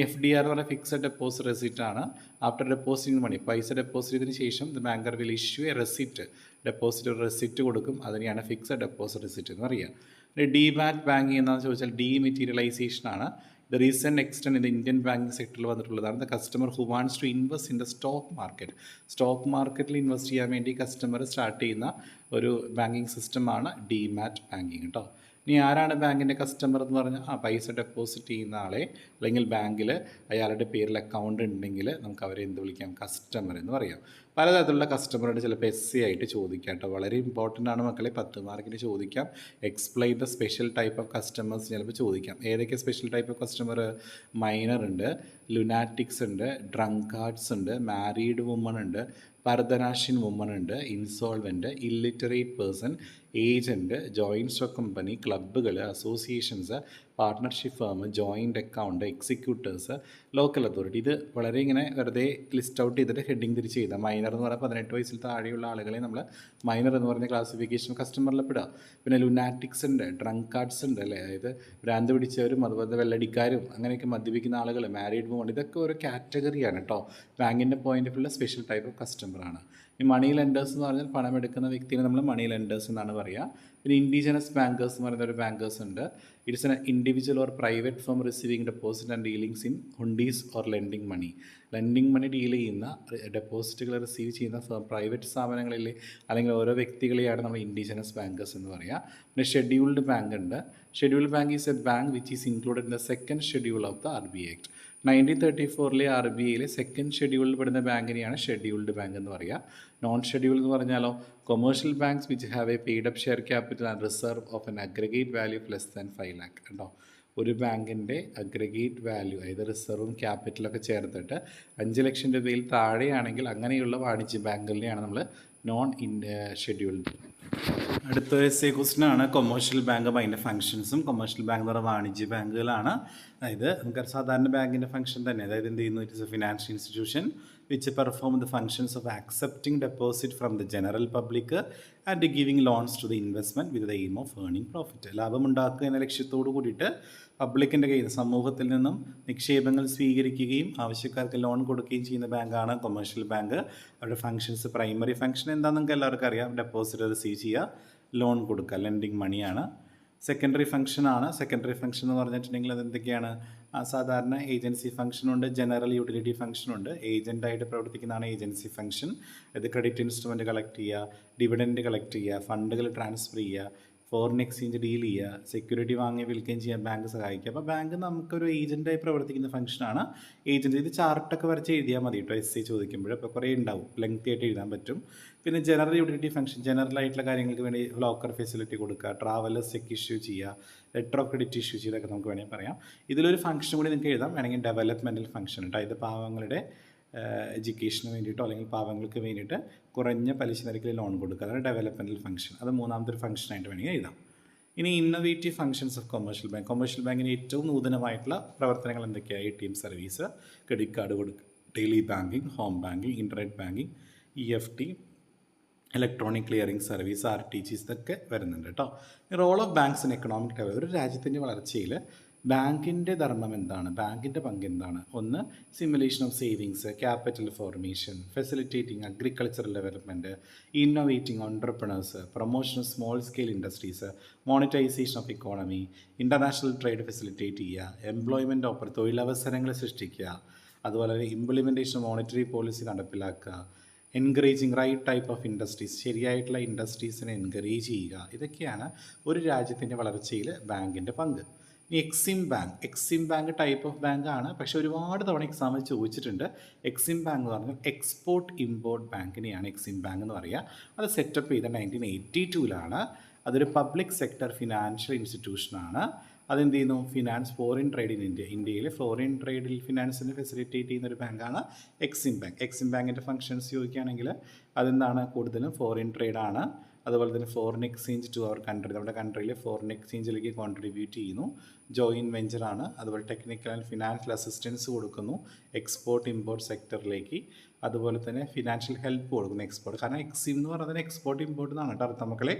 എഫ് ഡി ആർ എന്ന് പറഞ്ഞാൽ ഫിക്സഡ് ഡെപ്പോസിറ്റ് റെസിറ്റ് ആണ്. ആഫ്റ്റർ ഡെപ്പോസിറ്റിംഗ് മണി പൈസ ഡെപ്പോസിറ്റ് ചെയ്തതിന് ശേഷം the banker will issue a receipt deposit ഒരു റെസിപ്റ്റ് കൊടുക്കും. അതിനെയാണ് ഫിക്സഡ് ഡെപ്പോസിറ്റ് റെസിറ്റ് എന്ന് പറയുക. ഡി ബാറ്റ് ബാങ്കിങ് എന്താണെന്ന് ചോദിച്ചാൽ ഡീമെറ്റീരിയലൈസേഷൻ ആണ്. The recent extend the Indian banking സെക്ടറിൽ വന്നിട്ടുള്ളതാണ്. The customer who wants to invest in the stock market stock മാർക്കറ്റിൽ ഇൻവെസ്റ്റ് ചെയ്യാൻ വേണ്ടി കസ്റ്റമർ സ്റ്റാർട്ട് ചെയ്യുന്ന ഒരു ബാങ്കിങ് സിസ്റ്റമാണ് ഡിമാറ്റ് ബാങ്കിങ് കേട്ടോ ഇനി ആരാണ് ബാങ്കിന്റെ കസ്റ്റമർ എന്ന് പറഞ്ഞാൽ ആ പൈസ ഡെപ്പോസിറ്റ് ചെയ്യുന്ന ആളെ അല്ലെങ്കിൽ ബാങ്കിൽ അയാളുടെ പേരിൽ അക്കൗണ്ട് ഉണ്ടെങ്കിൽ നമുക്ക് അവരെ എന്ത് വിളിക്കാം? കസ്റ്റമർ എന്ന് പറയാം. പലതരത്തിലുള്ള കസ്റ്റമറോട് ചിലപ്പോൾ എസ് സി ആയിട്ട് ചോദിക്കാം കേട്ടോ. വളരെ ഇമ്പോർട്ടന്റ് ആണ് മക്കളെ. പത്ത് മാർക്കിന് ചോദിക്കാം. Explain the special type of customers ചിലപ്പോൾ ചോദിക്കാം. ഏതൊക്കെ special type of customer minor ഉണ്ട് ലുനാറ്റിക്സ് ഉണ്ട് ഡ്രങ്കാർഡ്സ് ഉണ്ട് മാരീഡ് വുമൺ ഉണ്ട് പരദനാഷ്യൻ വുമൺ ഉണ്ട് insolvent illiterate person agent joint stock company ക്ലബ്ബുകൾ associations partnership firm joint account executors local authority. ഇത് വളരെ ഇങ്ങനെ വെറുതെ ലിസ്റ്റ് ഔട്ട് ചെയ്തിട്ട് ഹെഡിങ് തിരിച്ച് ചെയ്താൽ മൈനർ എന്ന് പറഞ്ഞാൽ പതിനെട്ട് വയസ്സിൽ താഴെയുള്ള ആളുകളെ നമ്മൾ മൈനർ എന്ന് പറഞ്ഞ ക്ലാസിഫിക്കേഷൻ കസ്റ്റമറിൽ പെടുക. പിന്നെ ലുനാറ്റിക്സ് ഉണ്ട് ഡ്രങ്ക് കാർഡ്സ് ഉണ്ട് അല്ലേ? അതായത് ഭ്രാന്ത് പിടിച്ചവരും അതുപോലെ വെള്ളടിക്കാരും അങ്ങനെയൊക്കെ മദ്യപിക്കുന്ന ആളുകൾ മാരീഡ് വുമൺ ഇതൊക്കെ ഒരു കാറ്റഗറിയാണ് കേട്ടോ. ബാങ്കിന്റെ പോയിന്റ് ഓഫ് ഉള്ള സ്പെഷ്യൽ ടൈപ്പ് ഓഫ് കസ്റ്റമറാണ് ഈ മണി ലെൻഡേഴ്സ് എന്ന് പറഞ്ഞാൽ പണം എടുക്കുന്ന വ്യക്തിനെ നമ്മൾ മണി ലെൻഡേഴ്സ് എന്നാണ് പറയുക പിന്നെ ഇൻഡിജിനസ് ബാങ്കേഴ്സ് എന്ന് പറയുന്ന ഒരു ബാങ്കേഴ്സ് ഉണ്ട്. It's an individual or private firm receiving deposit and dealings in hundis or lending money lending money deal ചെയ്യുന്ന ഡെപ്പോസിറ്റുകൾ റിസീവ് ചെയ്യുന്ന പ്രൈവറ്റ് സ്ഥാപനങ്ങളിൽ അല്ലെങ്കിൽ ഓരോ വ്യക്തികളെയാണ് നമ്മൾ ഇൻഡിജിനസ് ബാങ്കേഴ്സ് എന്ന് പറയുക പിന്നെ ഷെഡ്യൂൾഡ് ബാങ്ക് ഉണ്ട്. Scheduled bank is a bank which is included in the second schedule of the R B act nineteen thirty ഫോറിലെ R B ഐയിലെ സെക്കൻഡ് ഷെഡ്യൂളിൽ പെടുന്ന ബാങ്കിനെയാണ് ഷെഡ്യൂൾഡ് ബാങ്ക് എന്ന് പറയുക നോൺ ഷെഡ്യൂൾ എന്ന് പറഞ്ഞാലോ commercial banks which have a paid up share capital and reserve of an aggregate value less than five lakh കേട്ടോ ഒരു ബാങ്കിന്റെ അഗ്രഗേറ്റ് വാല്യൂ അതായത് റിസർവും ക്യാപിറ്റലൊക്കെ ചേർത്തിട്ട് അഞ്ച് ലക്ഷം രൂപയിൽ താഴെയാണെങ്കിൽ അങ്ങനെയുള്ള വാണിജ്യ ബാങ്കുകളിലെയാണ് നമ്മൾ നോൺ ഇൻ ഷെഡ്യൂൾഡ് അടുത്ത എസ് ക്വസ്റ്റൻ ആണ്. കൊമേഴ്ഷ്യൽ ബാങ്ക് അതിന്റെ ഫംഗ്ഷൻസും കൊമേഴ്ഷ്യൽ ബാങ്ക് എന്ന് പറയുന്ന വാണിജ്യ ബാങ്കുകളാണ്. അതായത് നമുക്ക് സാധാരണ ബാങ്കിന്റെ ഫംഗ്ഷൻ തന്നെ അതായത് എന്ത് ചെയ്യുന്നു? It is a financial institution which perform the functions of accepting deposit from the general public and giving loans to the investment with the aim of earning profit ലാഭമുണ്ടാക്കുക എന്ന ലക്ഷ്യത്തോടു കൂടിയിട്ട് പബ്ലിക്കിന്റെ കയ്യിൽ സമൂഹത്തിൽ നിന്നും നിക്ഷേപങ്ങൾ സ്വീകരിക്കുകയും ആവശ്യക്കാർക്ക് ലോൺ കൊടുക്കുകയും ചെയ്യുന്ന ബാങ്കാണ് കൊമേഴ്ഷ്യൽ ബാങ്ക് അവരുടെ ഫങ്ഷൻസ് പ്രൈമറി ഫങ്ഷൻ എന്താണെന്ന് നിങ്ങൾക്ക് എല്ലാവർക്കും അറിയാം. ഡെപ്പോസിറ്റ് റിസീവ് ചെയ്യുക ലോൺ കൊടുക്കുക ലെൻഡിങ് മണിയാണ് സെക്കൻഡറി ഫംഗ്ഷനാണ് സെക്കൻഡറി ഫംഗ്ഷൻ എന്ന് പറഞ്ഞിട്ടുണ്ടെങ്കിൽ അതെന്തൊക്കെയാണ് സാധാരണ ഏജൻസി ഫംഗ്ഷനുണ്ട് ജനറൽ യൂട്ടിലിറ്റി ഫംഗ്ഷനുണ്ട് ഏജന്റായിട്ട് പ്രവർത്തിക്കുന്നതാണ് ഏജൻസി ഫംഗ്ഷൻ ഇത് ക്രെഡിറ്റ് ഇൻസ്ട്രുമെന്റ് കളക്ട് ചെയ്യുക ഡിവിഡൻഡ് കളക്ട് ചെയ്യുക ഫണ്ടുകൾ ട്രാൻസ്ഫർ ചെയ്യുക ഫോറിൻ എക്സ്ചേഞ്ച് ഡീൽ ചെയ്യുക സെക്യൂരിറ്റി വാങ്ങി വിൽക്കുകയും ചെയ്യാൻ ബാങ്ക് സഹായിക്കുക. അപ്പോൾ ബാങ്ക് നമുക്കൊരു ഏജന്റായി പ്രവർത്തിക്കുന്ന ഫംഗ്ഷനാണ് ഏജന്റ് ഇത് ചാർട്ടൊക്കെ വരച്ച് എഴുതിയാൽ മതി കേട്ടോ എസ് സി ചോദിക്കുമ്പോൾ അപ്പോൾ കുറേ ഉണ്ടാവും. ലെങ്തി ആയിട്ട് എഴുതാൻ പറ്റും. പിന്നെ ജനറൽ യൂട്ടിലിറ്റി ഫംഗ്ഷൻ ജനറൽ ആയിട്ടുള്ള കാര്യങ്ങൾക്ക് വേണ്ടി ലോക്കർ ഫെസിലിറ്റി കൊടുക്കുക ട്രാവലേഴ്സ് ചെക്ക് ഇഷ്യൂ ചെയ്യുക ലെറ്റർ ഓഫ് ക്രെഡിറ്റ് ഇഷ്യൂ ചെയ്തൊക്കെ നമുക്ക് വേണമെങ്കിൽ പറയാം. ഇതിലൊരു ഫംഗ്ഷൻ കൂടി നിങ്ങൾക്ക് എഴുതാം. വേണമെങ്കിൽ ഡെവലപ്മെന്റൽ ഫംഗ്ഷൻ കേട്ടോ ഇത് പാവങ്ങളുടെ എഡ്യൂക്കേഷന് വേണ്ടിയിട്ടോ അല്ലെങ്കിൽ പാവങ്ങൾക്ക് വേണ്ടിയിട്ട് കുറഞ്ഞ പലിശ നിരക്കിൽ ലോൺ കൊടുക്കുക. അതാണ് ഡെവലപ്മെന്റൽ ഫംഗ്ഷൻ അത് മൂന്നാമത്തെ ഒരു ഫംഗ്ഷനായിട്ട് വേണമെങ്കിൽ എഴുതാം. ഇനി innovative functions of commercial bank commercial ബാങ്കിന് ഏറ്റവും നൂതനമായിട്ടുള്ള പ്രവർത്തനങ്ങൾ എന്തൊക്കെയാണ്? A T M service credit card കൊടുക്കുക daily banking home banking internet banking E F T electronic clearing service R T GS ഇതൊക്കെ വരുന്നുണ്ട് കേട്ടോ role of banks in economic develop ഒരു രാജ്യത്തിന്റെ വളർച്ചയിൽ ബാങ്കിന്റെ ധർമ്മം എന്താണ്? ബാങ്കിന്റെ പങ്ക് എന്താണ്? ഒന്ന് simulation of savings capital formation facilitating agricultural development innovating entrepreneurs promotion of small scale industries monetisation of economy international trade facilitate ചെയ്യുക എംപ്ലോയ്മെന്റ് ഓപ്പർ തൊഴിലവസരങ്ങൾ സൃഷ്ടിക്കുക അതുപോലെ ഇംപ്ലിമെന്റേഷൻ മോണിറ്ററി പോളിസി നടപ്പിലാക്കുക encouraging right type of industries ശരിയായിട്ടുള്ള ഇൻഡസ്ട്രീസിനെ എൻകറേജ് ചെയ്യുക. ഇതൊക്കെയാണ് ഒരു രാജ്യത്തിന്റെ വളർച്ചയിൽ ബാങ്കിന്റെ പങ്ക്. ഇനി EXIM bank EXIM bank type of bank ആണ്. പക്ഷേ ഒരുപാട് തവണ എക്സാമിൽ ചോദിച്ചിട്ടുണ്ട്. എക്സിം ബാങ്ക് എന്ന് പറഞ്ഞാൽ എക്സ്പോർട്ട് ഇമ്പോർട്ട് ബാങ്കിനെയാണ് എക്സിം ബാങ്ക് എന്ന് പറയുക. അത് സെറ്റപ്പ് ചെയ്ത നയന്റീൻ എയ്റ്റി ടൂവിലാണ് അതൊരു പബ്ലിക് സെക്ടർ ഫിനാൻഷ്യൽ ഇൻസ്റ്റിറ്റ്യൂഷനാണ് അതെന്ത് ചെയ്യുന്നു finance foreign trade in India ഇന്ത്യയിൽ ഫോറിൻ ട്രേഡിൽ ഫിനാൻസിന് ഫെസിലിറ്റേറ്റ് ചെയ്യുന്ന ഒരു ബാങ്കാണ് എക്സിം ബാങ്ക് എക്സിം ബാങ്കിന്റെ ഫങ്ഷൻസ് ചോദിക്കുകയാണെങ്കിൽ അതെന്താണ്? കൂടുതലും ഫോറിൻ ട്രേഡാണ് അതുപോലെ തന്നെ foreign exchange to our country നമ്മുടെ കൺട്രിയിൽ ഫോറിൻ എക്സ്ചേഞ്ചിലേക്ക് കോൺട്രിബ്യൂട്ട് ചെയ്യുന്നു. ജോയിൻ വെഞ്ചറാണ് അതുപോലെ ടെക്നിക്കൽ ആൻഡ് ഫിനാൻഷ്യൽ അസിസ്റ്റൻസ് കൊടുക്കുന്നു. എക്സ്പോർട്ട് ഇമ്പോർട്ട് സെക്ടറിലേക്ക് അതുപോലെ തന്നെ ഫിനാൻഷ്യൽ ഹെൽപ്പ് കൊടുക്കുന്നു എക്സ്പോർട്ട് കാരണം എക്സിം എന്ന് പറയുന്നത് എക്സ്പോർട്ട് ഇമ്പോർട്ട് എന്നാണ് കേട്ടോ അർത്ഥം. മക്കളെ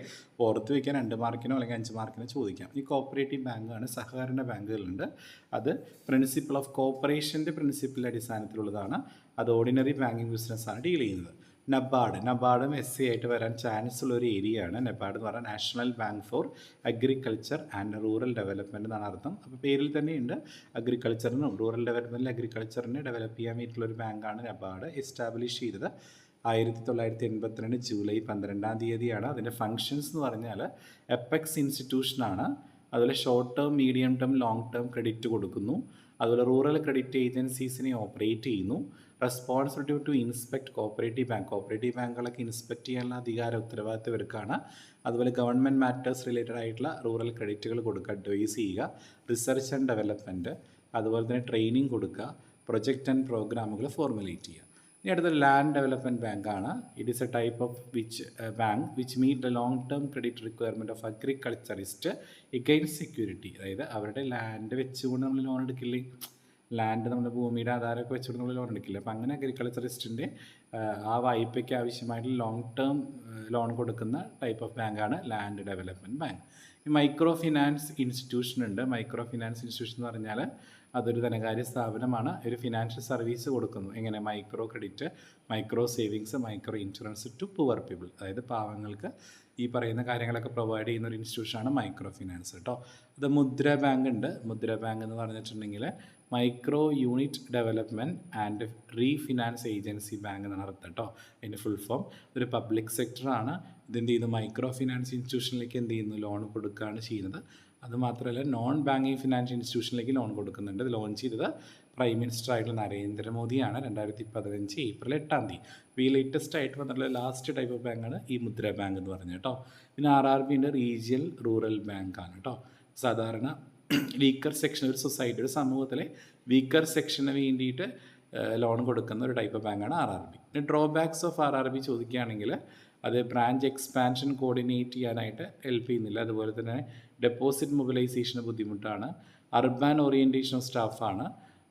ഓർത്ത് വയ്ക്കാൻ രണ്ട് മാർക്കിനോ അല്ലെങ്കിൽ അഞ്ച് മാർക്കിനോ ചോദിക്കാം. ഈ കോപ്പറേറ്റീവ് ബാങ്കാണ് സഹകരണ ബാങ്കുകളുണ്ട്. അത് പ്രിൻസിപ്പിൾ ഓഫ് കോപ്പറേഷന്റെ പ്രിൻസിപ്പിളിന്റെ അടിസ്ഥാനത്തിലുള്ളതാണ്. അത് ഓർഡിനറി ബാങ്കിങ് ബിസിനസ്സാണ് ഡീൽ ചെയ്യുന്നത്. നബാർഡ്. നബാർഡും എസ് സി ആയിട്ട് വരാൻ ചാൻസ് ഉള്ള ഒരു ഏരിയ ആണ്. നബാർഡ് എന്ന് പറഞ്ഞാൽ national bank for agriculture and rural development എന്നാണ് അർത്ഥം. അപ്പോൾ പേരിൽ തന്നെയുണ്ട് അഗ്രികൾച്ചറിനും റൂറൽ ഡെവലപ്മെന്റിൽ അഗ്രികൾച്ചറിനെ ഡെവലപ്പ് ചെയ്യാൻ വേണ്ടിയിട്ടുള്ള ഒരു ബാങ്കാണ് നബാർഡ്. എസ്റ്റാബ്ലിഷ് ചെയ്തത് ആയിരത്തി തൊള്ളായിരത്തി എൺപത്തിരണ്ട് ജൂലൈ പന്ത്രണ്ടാം തീയതിയാണ്. അതിന്റെ ഫങ്ഷൻസ് എന്ന് പറഞ്ഞാൽ എപ്പെക്സ് ഇൻസ്റ്റിറ്റ്യൂഷനാണ് അതുപോലെ short term medium term long term credit കൊടുക്കുന്നു. അതുപോലെ റൂറൽ ക്രെഡിറ്റ് ഏജൻസീസിനെ ഓപ്പറേറ്റ് ചെയ്യുന്നു. Responsibility to inspect cooperative bank cooperative ബാങ്കുകളൊക്കെ inspect ചെയ്യാനുള്ള അധികാര ഉത്തരവാദിത്വം എടുക്കുകയാണ് അതുപോലെ ഗവൺമെന്റ് മാറ്റേഴ്സ് റിലേറ്റഡ് ആയിട്ടുള്ള റൂറൽ ക്രെഡിറ്റുകൾ കൊടുക്കുക അഡ്വൈസ് ചെയ്യുക റിസർച്ച് ആൻഡ് ഡെവലപ്മെന്റ് അതുപോലെ തന്നെ ട്രെയിനിങ് കൊടുക്കുക പ്രൊജക്റ്റ് ആൻഡ് പ്രോഗ്രാമുകൾ ഫോർമുലേറ്റ് ചെയ്യുക. ഇനി അടുത്ത ലാൻഡ് ഡെവലപ്മെന്റ് ബാങ്കാണ് it is a type of which bank which meet the long term credit requirement of agriculturist against security അതായത് അവരുടെ ലാൻഡ് വെച്ചുകൊണ്ട് നമ്മൾ ലോൺ എടുക്കില്ലേ? ലാൻഡ് നമ്മുടെ ഭൂമിയുടെ ആധാരമൊക്കെ വെച്ചുകൊണ്ട് നമ്മൾ ലോൺ എടുക്കില്ല? അപ്പം അങ്ങനെ അഗ്രികൾച്ചറിസ്റ്റിന്റെ ആ വായ്പയ്ക്ക് ആവശ്യമായിട്ടുള്ള ലോങ് ടേം ലോൺ കൊടുക്കുന്ന ടൈപ്പ് ഓഫ് ബാങ്കാണ് ലാൻഡ് ഡെവലപ്മെന്റ് ബാങ്ക് ഈ മൈക്രോ ഫിനാൻസ് ഇൻസ്റ്റിറ്റ്യൂഷൻ ഉണ്ട്. മൈക്രോ ഫിനാൻസ് ഇൻസ്റ്റിറ്റ്യൂഷൻ എന്ന് പറഞ്ഞാൽ അതൊരു ധനകാര്യ സ്ഥാപനമാണ്. ഒരു ഫിനാൻഷ്യൽ സർവീസ് കൊടുക്കുന്നു. എങ്ങനെ? Micro credit micro savings micro insurance to poor people അതായത് പാവങ്ങൾക്ക് ഈ പറയുന്ന കാര്യങ്ങളൊക്കെ പ്രൊവൈഡ് ചെയ്യുന്ന ഒരു ഇൻസ്റ്റിറ്റ്യൂഷനാണ് മൈക്രോ ഫിനാൻസ് കേട്ടോ അത് മുദ്ര ബാങ്ക് ഉണ്ട്. മുദ്ര ബാങ്ക് എന്ന് പറഞ്ഞിട്ടുണ്ടെങ്കിൽ micro unit development and refinance agency bank എന്നാണ് അർത്ഥം കേട്ടോ അതിന്റെ ഫുൾ ഫോം ഒരു പബ്ലിക് സെക്ടറാണ് ഇതെന്ത് ചെയ്യുന്നു? മൈക്രോ ഫിനാൻസ് ഇൻസ്റ്റിറ്റ്യൂഷനിലേക്ക് എന്ത് ചെയ്യുന്നു? ലോൺ കൊടുക്കുകയാണ് ചെയ്യുന്നത്. അതുമാത്രമല്ല നോൺ ബാങ്കിങ് ഫിനാൻഷ്യൽ ഇൻസ്റ്റിറ്റ്യൂഷനിലേക്ക് ലോൺ കൊടുക്കുന്നുണ്ട്. ഇത് ലോഞ്ച് ചെയ്തത് പ്രൈം മിനിസ്റ്റർ ആയിട്ടുള്ള നരേന്ദ്രമോദിയാണ് രണ്ടായിരത്തി പതിനഞ്ച് ഏപ്രിൽ എട്ടാം തീയതി. അപ്പോൾ ഈ ലേറ്റസ്റ്റ് ആയിട്ട് വന്നിട്ടുള്ള ലാസ്റ്റ് ടൈപ്പ് ഓഫ് ബാങ്കാണ് ഈ മുദ്ര ബാങ്ക് എന്ന് പറഞ്ഞു കേട്ടോ. പിന്നെ ആർ ആർ ബിന്റെ റീജിയൽ റൂറൽ ബാങ്കാണ് കേട്ടോ. സാധാരണ വീക്കർ സെക്ഷൻ ഒരു സൊസൈറ്റി ഒരു സമൂഹത്തിലെ വീക്കർ സെക്ഷന് വേണ്ടിയിട്ട് ലോൺ കൊടുക്കുന്ന ഒരു ടൈപ്പ് ബാങ്കാണ് ആർ ആർ ബി പിന്നെ drawbacks of R R B ചോദിക്കുകയാണെങ്കിൽ അത് ബ്രാഞ്ച് എക്സ്പാൻഷൻ കോർഡിനേറ്റ് ചെയ്യാനായിട്ട് ഹെൽപ്പ് ചെയ്യുന്നില്ല. അതുപോലെ തന്നെ ഡെപ്പോസിറ്റ് മൊബിലൈസേഷന് ബുദ്ധിമുട്ടാണ്. അർബൻ ഓറിയന്റേഷൻ ഓഫ് സ്റ്റാഫാണ്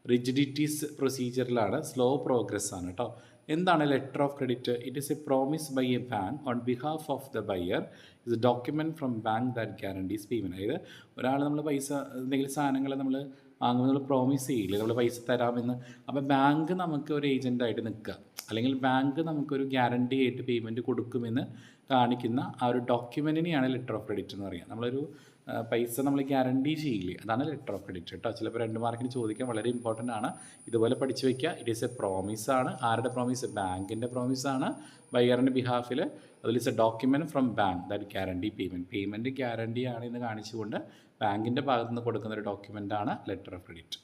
റിജിഡിറ്റീസ് പ്രൊസീജിയറിലാണ് സ്ലോ പ്രോഗ്രസ് ആണ് കേട്ടോ എന്താണ് letter of credit it is a promise by a bank on behalf of the buyer is a document from bank that guarantees payment അതായത് ഒരാൾ നമ്മൾ പൈസ എന്തെങ്കിലും സാധനങ്ങൾ നമ്മൾ വാങ്ങുമ്പോൾ നമ്മൾ പ്രോമിസ് ചെയ്യില്ലേ? നമ്മൾ പൈസ തരാമെന്ന്. അപ്പോൾ ബാങ്ക് നമുക്ക് ഒരു ഏജന്റായിട്ട് നിൽക്കുക. അല്ലെങ്കിൽ ബാങ്ക് നമുക്കൊരു ഗ്യാരണ്ടി ആയിട്ട് പേയ്മെന്റ് കൊടുക്കുമെന്ന് കാണിക്കുന്ന ആ ഒരു ഡോക്യുമെന്റിനെയാണ് ലെറ്റർ ഓഫ് ക്രെഡിറ്റ് എന്ന് പറയുക. നമ്മളൊരു പൈസ നമ്മൾ ഗ്യാരണ്ടി ചെയ്യില്ലേ? അതാണ് ലെറ്റർ ഓഫ് ക്രെഡിറ്റ് കേട്ടോ. ചിലപ്പോൾ രണ്ട് മാർക്കിന് ചോദിക്കാൻ വളരെ ഇമ്പോർട്ടന്റ് ആണ്. ഇതുപോലെ പഠിച്ചു വയ്ക്കുക ഇറ്റ് ഈസ് എ പ്രോമിസ് ആണ്. ആരുടെ പ്രോമിസ് ബാങ്കിന്റെ പ്രോമിസ് ആണ്. ബയ്യറിന്റെ ബിഹാഫിൽ അതിൽ is a document from bank that guarantee payment payment guarantee ആണ് എന്ന് കാണിച്ചുകൊണ്ട് ബാങ്കിന്റെ ഭാഗത്ത് നിന്ന് കൊടുക്കുന്ന ഒരു ഡോക്യുമെന്റ് ആണ് ലെറ്റർ ഓഫ് ക്രെഡിറ്റ്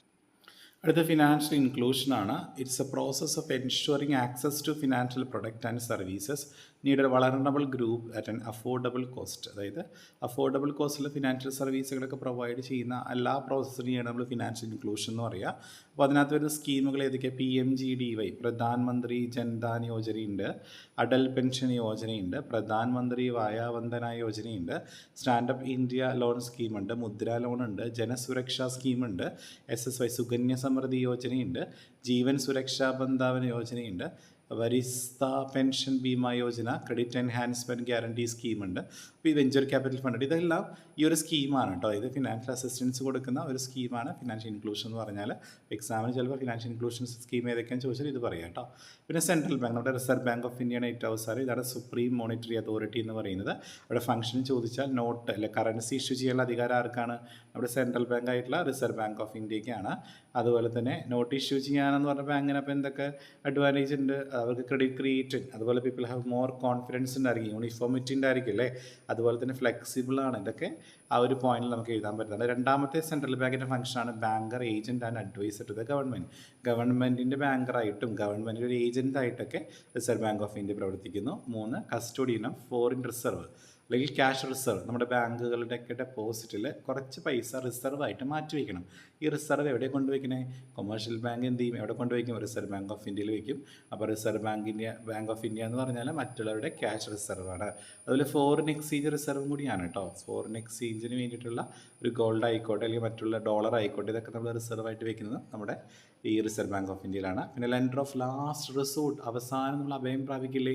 അടുത്ത financial ഇൻക്ലൂഷനാണ് it's a process of ensuring access to financial product and services need a vulnerable group at an affordable cost അതായത് അഫോർഡബിൾ കോസ്റ്റിൽ ഫിനാൻഷ്യൽ സർവീസുകളൊക്കെ പ്രൊവൈഡ് ചെയ്യുന്ന എല്ലാ പ്രോസസ്സിനെയാണ് നമ്മൾ ഫിനാൻഷ്യൽ ഇൻക്ലൂഷൻ എന്ന് പറയുക അപ്പോൾ അതിനകത്ത് വരുന്ന സ്കീമുകൾ ഏതൊക്കെയാണ് P M J D Y Pradhan Mantri Jan Dhan യോജനയുണ്ട്. Atal pension യോജനയുണ്ട്. പ്രധാൻ മന്ത്രി വായാവന്ദന യോജനയുണ്ട്. സ്റ്റാൻഡപ്പ് ഇന്ത്യ ലോൺ സ്കീമുണ്ട്. മുദ്ര ലോൺ ഉണ്ട്. Jan Suraksha സ്കീമുണ്ട്. S S Y Sukanya Samriddhi യോജനയുണ്ട്. Jeevan Suraksha ബന്ധാവന യോജനയുണ്ട്. Varishtha pension Bima Yojana credit enhancement guarantee സ്കീമുണ്ട്. അപ്പോൾ ഈ വെഞ്ചർ ക്യാപിറ്റൽ ഫണ്ട് ഇതെല്ലാം ഈ ഒരു സ്കീമാണ് കേട്ടോ. ഇത് ഫിനാൻഷ്യൽ അസിസ്റ്റൻസ് കൊടുക്കുന്ന ഒരു സ്കീമാണ് ഫിനാൻഷ്യൽ ഇൻക്ലൂഷൻ എന്ന് പറഞ്ഞാൽ എക്സാമിന് ചിലപ്പോൾ ഫിനാൻഷ്യൽ ഇൻക്ലൂഷൻ സ്കീം ഏതൊക്കെയാണെന്ന് ചോദിച്ചാൽ ഇത് പറയാം കേട്ടോ. പിന്നെ സെൻട്രൽ ബാങ്ക് നമ്മുടെ റിസർവ് ബാങ്ക് ഓഫ് ഇന്ത്യയാണ് ഏറ്റവും അവസാനം ഇതാണ് സുപ്രീം മോണിറ്ററി അതോറിറ്റി എന്ന് പറയുന്നത്. അവിടെ ഫംഗ്ഷൻ ചോദിച്ചാൽ നോട്ട് അല്ലെ കറൻസി ഇഷ്യൂ ചെയ്യാനുള്ള അധികാരം ആർക്കാണ്? നമ്മുടെ സെൻട്രൽ ബാങ്ക് ആയിട്ടുള്ള റിസർവ് ബാങ്ക് ഓഫ് ഇന്ത്യക്കാണ് അതുപോലെ തന്നെ നോട്ട് ഇഷ്യൂ ചെയ്യാനെന്ന് പറഞ്ഞ ബാങ്കിന് അപ്പോൾ എന്തൊക്കെ അഡ്വാന്റേജ് ഉണ്ട്? അവർക്ക് ക്രെഡിറ്റ് ക്രിയേറ്റ് അതുപോലെ പീപ്പിൾ ഹാവ് മോർ കോൺഫിഡൻസ് ഉണ്ടായിരിക്കും. യൂണിഫോമിറ്റി ഉണ്ടായിരിക്കും അല്ലേ? അതുപോലെ തന്നെ ഫ്ലെക്സിബിൾ ആണ്. ഇതൊക്കെ ആ ഒരു പോയിന്റിൽ നമുക്ക് എഴുതാൻ പറ്റുന്നുണ്ട്. രണ്ടാമത്തെ സെൻട്രൽ ബാങ്കിന്റെ ഫംഗ്ഷനാണ് banker agent and adviser to the government ഗവൺമെന്റിന്റെ ബാങ്കറായിട്ടും ഗവൺമെന്റിന്റെ ഒരു ഏജന്റായിട്ടൊക്കെ റിസർവ് ബാങ്ക് ഓഫ് ഇന്ത്യ പ്രവർത്തിക്കുന്നു. മൂന്ന് കസ്റ്റോഡിയൻ ഓഫ് ഫോറിൻ റിസർവ് അല്ലെങ്കിൽ ക്യാഷ് റിസർവ് നമ്മുടെ ബാങ്കുകളുടെയൊക്കെ ഡെപ്പോസിറ്റിൽ കുറച്ച് പൈസ റിസർവ് ആയിട്ട് മാറ്റി വയ്ക്കണം ഈ റിസർവ് എവിടെ കൊണ്ടുവയ്ക്കണേ? കൊമേഴ്ഷ്യൽ ബാങ്ക് എന്ത് ചെയ്യും? എവിടെ കൊണ്ടുവയ്ക്കും? റിസർവ് ബാങ്ക് ഓഫ് ഇന്ത്യയിൽ വയ്ക്കും. അപ്പോൾ reserve bank India bank of India എന്ന് പറഞ്ഞാൽ മറ്റുള്ളവരുടെ ക്യാഷ് റിസർവാണ് അതുപോലെ ഫോറിൻ എക്സ്ചേഞ്ച് റിസർവും കൂടിയാണ് കേട്ടോ ഫോറിൻ എക്സ്ചേഞ്ചിന് വേണ്ടിയിട്ടുള്ള ഒരു ഗോൾഡ് ആയിക്കോട്ടെ അല്ലെങ്കിൽ മറ്റുള്ള ഡോളർ ആയിക്കോട്ടെ ഇതൊക്കെ നമ്മൾ റിസർവ് ആയിട്ട് വെക്കുന്നത് നമ്മുടെ ഈ റിസർവ് ബാങ്ക് ഓഫ് ഇന്ത്യയിലാണ് പിന്നെ ലെൻഡർ ഓഫ് ലാസ്റ്റ് റിസോർട്ട് അവസാനം നമ്മൾ അഭയം പ്രാപിക്കില്ലേ?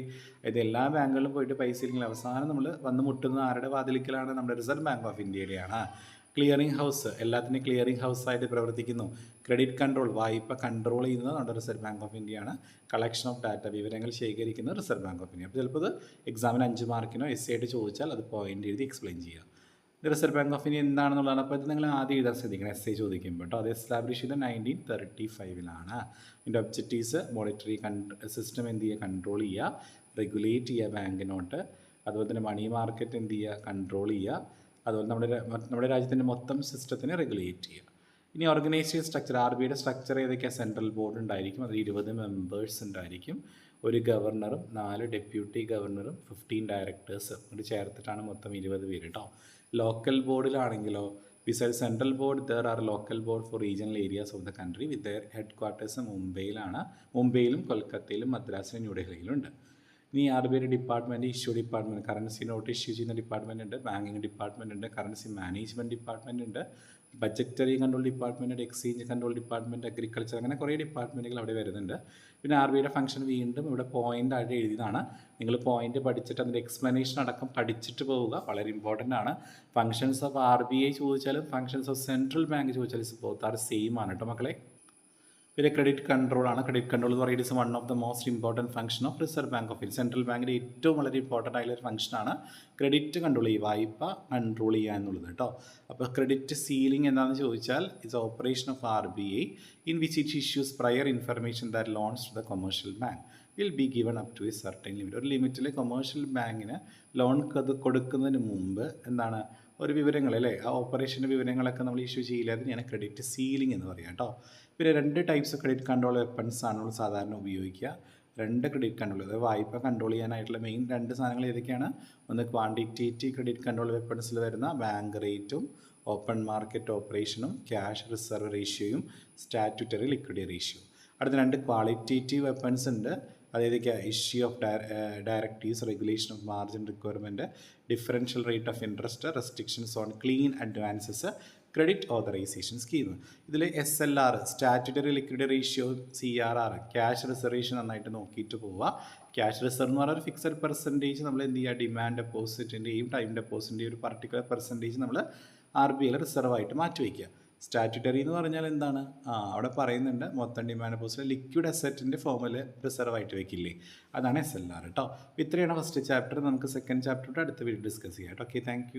ഇത് എല്ലാ ബാങ്കുകളിലും പോയിട്ട് പൈസ ഇല്ലെങ്കിൽ അവസാനം നമ്മൾ വന്ന് മുട്ടുന്ന ആരുടെ വാതിലിക്കലാണ്? നമ്മുടെ റിസർവ് ബാങ്ക് ഓഫ് ഇന്ത്യയിലെയാണ് ക്ലിയറിംഗ് ഹൗസ് എല്ലാത്തിനും ക്ലിയറിംഗ് ഹൗസ് ആയിട്ട് പ്രവർത്തിക്കുന്നു. ക്രെഡിറ്റ് കൺട്രോൾ വായ്പ കൺട്രോൾ ചെയ്യുന്നത് നമ്മുടെ റിസർവ് ബാങ്ക് ഓഫ് ഇന്ത്യയാണ് കളക്ഷൻ ഓഫ് ഡാറ്റ വിവരങ്ങൾ ശേഖരിക്കുന്നത് റിസർവ് ബാങ്ക് ഓഫ് ഇന്ത്യ അപ്പോൾ ചിലപ്പോൾ ഇത് എക്സാമിന് അഞ്ച് മാർക്കിനോ എസ് ആയിട്ട് ചോദിച്ചാൽ അത് പോയിന്റ് എഴുതി എക്സ്പ്ലെയിൻ ചെയ്യുക റിസർവ് ബാങ്ക് ഓഫ് ഇന്ത്യ എന്താണെന്നുള്ളതാണ്. അപ്പോൾ ഇത് നിങ്ങൾ ആദ്യം എഴുതാൻ ശ്രദ്ധിക്കണം എസ് ഐ ചോദിക്കുമ്പോൾ കേട്ടോ അത് എസ്റ്റാബ്ലിഷ് ചെയ്ത നയന്റീൻ തേർട്ടി ഫൈവിലാണ് ഇതിന്റെ ഒബ്ജക്റ്റീവ്സ് മോണിറ്ററി സിസ്റ്റം എന്ത് ചെയ്യുക? കൺട്രോൾ ചെയ്യുക. റെഗുലേറ്റ് ചെയ്യുക ബാങ്ക് നോട്ട്. അതുപോലെ തന്നെ മണി മാർക്കറ്റ് എന്ത് ചെയ്യുക? കൺട്രോൾ ചെയ്യുക. അതുപോലെ നമ്മുടെ നമ്മുടെ രാജ്യത്തിന്റെ മൊത്തം സിസ്റ്റത്തിനെ റെഗുലേറ്റ് ചെയ്യുക. ഇനി ഓർഗനൈസേഷൻ സ്ട്രക്ചർ ആർ ബിയുടെ സ്ട്രക്ചർ ഏതൊക്കെയാണ് സെൻട്രൽ ബോർഡ് ഉണ്ടായിരിക്കും അതിൽ ഇരുപത് മെമ്പേഴ്സ് ഉണ്ടായിരിക്കും ഒരു ഗവർണറും നാല് ഡെപ്യൂട്ടി ഗവർണറും ഫിഫ്റ്റീൻ ഡയറക്ടേഴ്സും കൂടി ചേർത്തിട്ടാണ് മൊത്തം ഇരുപത് പേര് കേട്ടോ local ബോർഡിലാണെങ്കിലോ beside central board there are local board for regional areas of the country with their headquarters മുംബൈയിലാണ് മുംബൈയിലും കൊൽക്കത്തയിലും മദ്രാസിലും ന്യൂഡൽഹിയിലും ഉണ്ട്. ഇനി R B I department issue department currency note issue ചെയ്യുന്ന ഡിപ്പാർട്ട്മെന്റ് ഉണ്ട് ബാങ്കിങ് ഡിപ്പാർട്ട്മെന്റ് ഉണ്ട് കറൻസി മാനേജ്മെന്റ് ഡിപ്പാർട്ട്മെന്റ് ഉണ്ട് ബജറ്ററി കൺട്രോൾ ഡിപ്പാർട്ട്മെന്റ് ഉണ്ട് എക്സ്ചേഞ്ച് കൺട്രോൾ ഡിപ്പാർട്ട്മെന്റ് അഗ്രികൾച്ചർ അങ്ങനെ കുറേ ഡിപ്പാർട്ട്മെന്റുകൾ അവിടെ വരുന്നുണ്ട്. പിന്നെ ആർ ബി ഐയുടെ ഫംഗ്ഷൻ വീണ്ടും ഇവിടെ പോയിന്റ് ആയിട്ട് എഴുതിയതാണ്. നിങ്ങൾ പോയിന്റ് പഠിച്ചിട്ട് അതിന്റെ എക്സ്പ്ലനേഷൻ അടക്കം പഠിച്ചിട്ട് പോവുക. വളരെ ഇമ്പോർട്ടന്റ് ആണ്. Functions of R B I ചോദിച്ചാലും ഫംഗ്ഷൻസ് ഓഫ് സെൻട്രൽ ബാങ്ക് ചോദിച്ചാലും ബോത്ത് ആർ സെയിം ആണ് കേട്ടോ മക്കളെ. പിന്നെ ക്രെഡിറ്റ് കൺട്രോൾ ആണ്. ക്രെഡിറ്റ് കൺട്രോൾ എന്ന് പറയുന്നത് one of the most important function of reserve bank of India central ബാങ്കിന്റെ ഏറ്റവും വളരെ ഇമ്പോർട്ടന്റ് ആയിട്ടുള്ള ഒരു ഫംഗ്ഷനാണ് ക്രെഡിറ്റ് കൺട്രോൾ ചെയ്യുക വായ്പ കൺട്രോൾ ചെയ്യുക എന്നുള്ളത് കേട്ടോ. അപ്പോൾ ക്രെഡിറ്റ് സീലിംഗ് എന്താണെന്ന് ചോദിച്ചാൽ it's operation of R B I in which it issues prior information that loans to the commercial bank will be given up to a certain limit ഒരു ലിമിറ്റിൽ കൊമേഴ്ഷ്യൽ ബാങ്കിന് ലോൺ കൊടുക്കുന്നതിന് മുമ്പ് എന്താണ് ഒരു വിവരങ്ങൾ അല്ലേ? ആ ഓപ്പറേഷന്റെ വിവരങ്ങളൊക്കെ നമ്മൾ ഇഷ്യൂ ചെയ്യില്ല. അതിനെയാണ് ക്രെഡിറ്റ് സീലിംഗ് എന്ന് പറയുക കേട്ടോ. പിന്നെ രണ്ട് ടൈപ്സ് ക്രെഡിറ്റ് കൺട്രോൾ വെപ്പൺസ് ആണ് നമ്മൾ സാധാരണ ഉപയോഗിക്കുക. രണ്ട് ക്രെഡിറ്റ് കൺട്രോൾ അതായത് വായ്പ കൺട്രോൾ ചെയ്യാനായിട്ടുള്ള മെയിൻ രണ്ട് സാധനങ്ങൾ ഏതൊക്കെയാണ്? ഒന്ന് ക്വാണ്ടിറ്റേറ്റീവ് ക്രെഡിറ്റ് കൺട്രോൾ വെപ്പൺസിൽ വരുന്ന ബാങ്ക് റേറ്റും ഓപ്പൺ മാർക്കറ്റ് ഓപ്പറേഷനും ക്യാഷ് റിസർവ് റേഷ്യോയും സ്റ്റാറ്റ്യൂട്ടറി ലിക്വിഡി റേഷ്യോ അടുത്ത രണ്ട് ക്വാളിറ്റേറ്റീവ് വെപ്പൺസ് ഉണ്ട്. അതായത് issue of directives regulation of margin requirement differential rate of interest restrictions on clean advances credit authorisation scheme ഇതിൽ S L R statutory liquid ratio C R R cash reservation നന്നായിട്ട് നോക്കിയിട്ട് പോവുക. Cash reserve എന്ന് പറഞ്ഞാൽ ഒരു fixed percentage നമ്മൾ എന്ത് ചെയ്യുക? ഡിമാൻഡ് ഡെപ്പോസിറ്റിന്റെയും ടൈം ഡെപ്പോസിറ്റിന്റെയും ഒരു പർട്ടിക്കുലർ പെർസെന്റേജ് നമ്മൾ ആർ ബി ഐയിൽ റിസർവ് ആയിട്ട് മാറ്റി വയ്ക്കുക. സ്റ്റാറ്റ്യൂട്ടറി എന്ന് പറഞ്ഞാൽ എന്താണ്? ആ അവിടെ പറയുന്നുണ്ട് മൊത്തം ഡിമാൻഡ് ഡെപ്പോസിറ്റ് ലിക്വിഡ് അസറ്റിന്റെ ഫോമിൽ റിസർവ് ആയിട്ട് വെക്കില്ലേ? അതാണ് എസ് എൽ ആർ കേട്ടോ ഇത്രയാണ് ഫസ്റ്റ് ചാപ്റ്റർ നമുക്ക് സെക്കൻഡ് ചാപ്റ്ററിന്റെ അടുത്ത വീഡിയോ ഡിസ്കസ് ചെയ്യാം. കേട്ടോ ഓക്കെ താങ്ക്